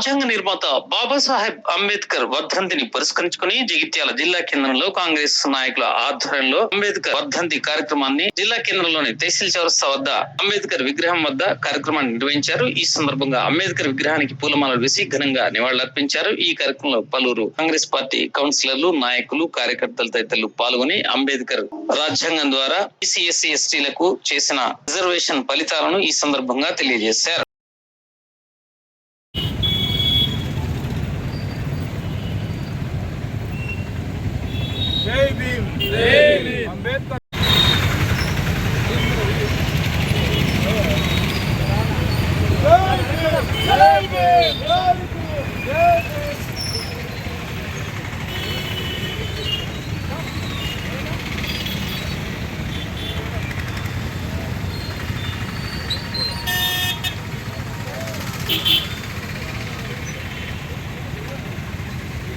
రాజ్యాంగ నిర్మాత బాబాసాహెబ్ అంబేద్కర్ వర్ధంతిని పురస్కరించుకుని జగిత్యాల జిల్లా కేంద్రంలో కాంగ్రెస్ నాయకుల ఆధ్వర్యంలో అంబేద్కర్ వర్ధంతి కార్యక్రమాన్ని జిల్లా కేంద్రంలోని తహసీల్ చౌరస్తా వద్ద అంబేద్కర్ విగ్రహం వద్ద కార్యక్రమాన్ని నిర్వహించారు. ఈ సందర్భంగా అంబేద్కర్ విగ్రహానికి పూలమాలలు వేసి ఘనంగా నివాళులర్పించారు. ఈ కార్యక్రమంలో పలువురు కాంగ్రెస్ పార్టీ కౌన్సిలర్లు నాయకులు కార్యకర్తలు తదితరులు పాల్గొని అంబేద్కర్ రాజ్యాంగం ద్వారా బీసీ ఎస్టీలకు చేసిన రిజర్వేషన్ ఫలితాలను ఈ సందర్భంగా తెలియజేశారు. అంబేద్కర్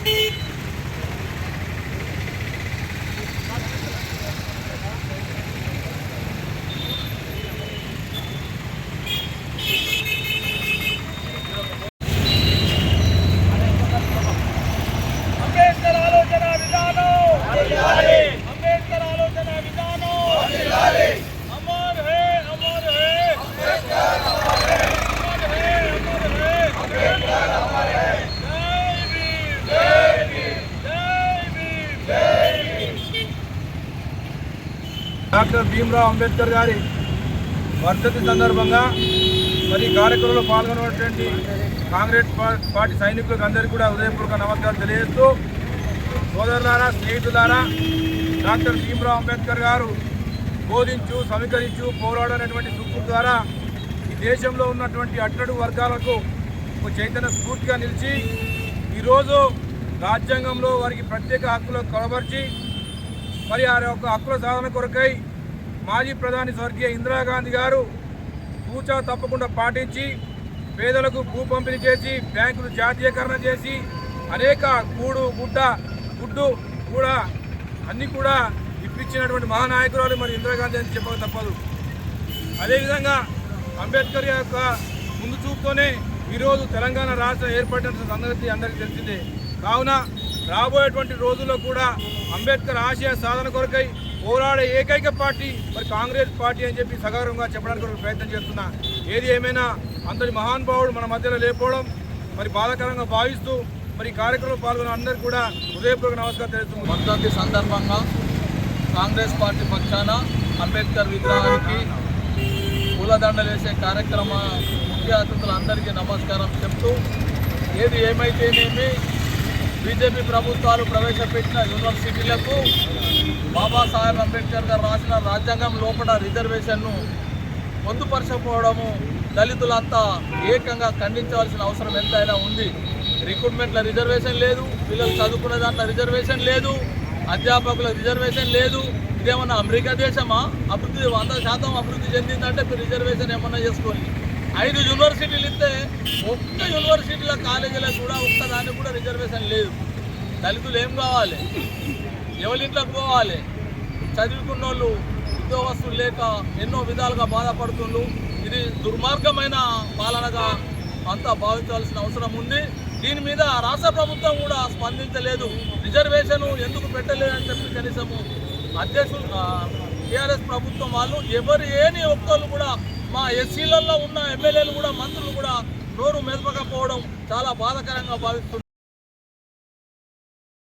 జై డాక్టర్ భీమ్రావ్ అంబేద్కర్ గారి వర్ధతి సందర్భంగా మరి కార్యక్రమంలో పాల్గొన్నటువంటి కాంగ్రెస్ పార్టీ సైనికులకు అందరికీ కూడా హృదయపూర్వక నమస్కారం తెలియజేస్తూ సోదరులారా స్నేహితులారా డాక్టర్ భీమ్రావ్ అంబేద్కర్ గారు బోధించు సమీకరించు పోరాడనటువంటి సూక్తుల ద్వారా ఈ దేశంలో ఉన్నటువంటి అట్టడుగు వర్గాలకు ఒక చైతన్య స్ఫూర్తిగా నిలిచి ఈరోజు రాజ్యాంగంలో వారికి ప్రత్యేక హక్కులు కనబర్చి మరి ఆ యొక్క హక్కుల సాధన కొరకై మాజీ ప్రధాని స్వర్గీయ ఇందిరాగాంధీ గారు కూచా తప్పకుండా పాటించి పేదలకు భూ పంపిణీ చేసి బ్యాంకులు జాతీయకరణ చేసి అనేక కూడు గుడ్డ గుడ్డు కూడా అన్నీ కూడా ఇప్పించినటువంటి మహానాయకురాలు మరి ఇందిరాగాంధీ అని చెప్పక తప్పదు. అదేవిధంగా అంబేద్కర్ యొక్క ముందు చూపుతోనే ఈరోజు తెలంగాణ రాష్ట్రం ఏర్పడిన సంగతి అందరికీ తెలిసిందే. కావున రాబోయేటువంటి రోజుల్లో కూడా అంబేద్కర్ ఆశయ సాధన కొరకై పోరాడే ఏకైక పార్టీ మరి కాంగ్రెస్ పార్టీ అని చెప్పి సగౌరవంగా చెప్పడానికి ప్రయత్నం చేస్తున్నా. ఏది ఏమైనా అంతటి మహానుభావుడు మన మధ్యలో లేకపోవడం మరి బాధాకరంగా భావిస్తూ మరి కార్యక్రమంలో పాల్గొన్న అందరికీ కూడా హృదయపూర్వక నమస్కారం తెలుస్తుంది వర్ధంతి సందర్భంగా కాంగ్రెస్ పార్టీ పక్షాన అంబేద్కర్ విగ్రహానికి పూలదండలు వేసే కార్యక్రమ ముఖ్య అతిథులందరికీ నమస్కారం చెప్తూ ఏది ఏమైతేనేమి బీజేపీ ప్రభుత్వాలు ప్రవేశపెట్టిన యూనివర్సిటీలకు బాబాసాహెబ్ అంబేద్కర్ గారు రాసిన రాజ్యాంగం లోపల రిజర్వేషన్ను పొందుపరచకపోవడము దళితులంతా ఏకంగా ఖండించవలసిన అవసరం ఎంతైనా ఉంది. రిక్రూట్మెంట్ల రిజర్వేషన్ లేదు పిల్లలు చదువుకునే దాంట్లో రిజర్వేషన్ లేదు అధ్యాపకుల రిజర్వేషన్ లేదు. ఇదేమన్నా అమెరికా దేశమా? అభివృద్ధి వంద శాతం అభివృద్ధి చెందిందంటే రిజర్వేషన్ ఏమన్నా చేసుకోవాలి ఐదు యూనివర్సిటీలు ఇస్తే ఒక్క యూనివర్సిటీల కాలేజీలకు కూడా ఒక్కదానికి కూడా రిజర్వేషన్ లేదు. దళితులు ఏం కావాలి? ఎవరింట్లోకి పోవాలి? చదువుకున్న వాళ్ళు ఉద్యోగస్తులు లేక ఎన్నో విధాలుగా బాధపడుతుండ్రు. ఇది దుర్మార్గమైన పాలనగా అంతా భావించాల్సిన అవసరం ఉంది. దీని మీద రాష్ట్ర ప్రభుత్వం కూడా స్పందించలేదు. రిజర్వేషన్ ఎందుకు పెట్టలేదని చెప్పి కనీసము అధ్యక్షులు టీఆర్ఎస్ ప్రభుత్వం వాళ్ళు ఎవరు ఏని ఒక్కళ్ళు కూడా మా ఎస్సీలలో ఉన్న ఎమ్మెల్యేలు కూడా మంత్రులు కూడా నోరు మెదపకపోవడం చాలా బాధాకరంగా భావిస్తున్నాం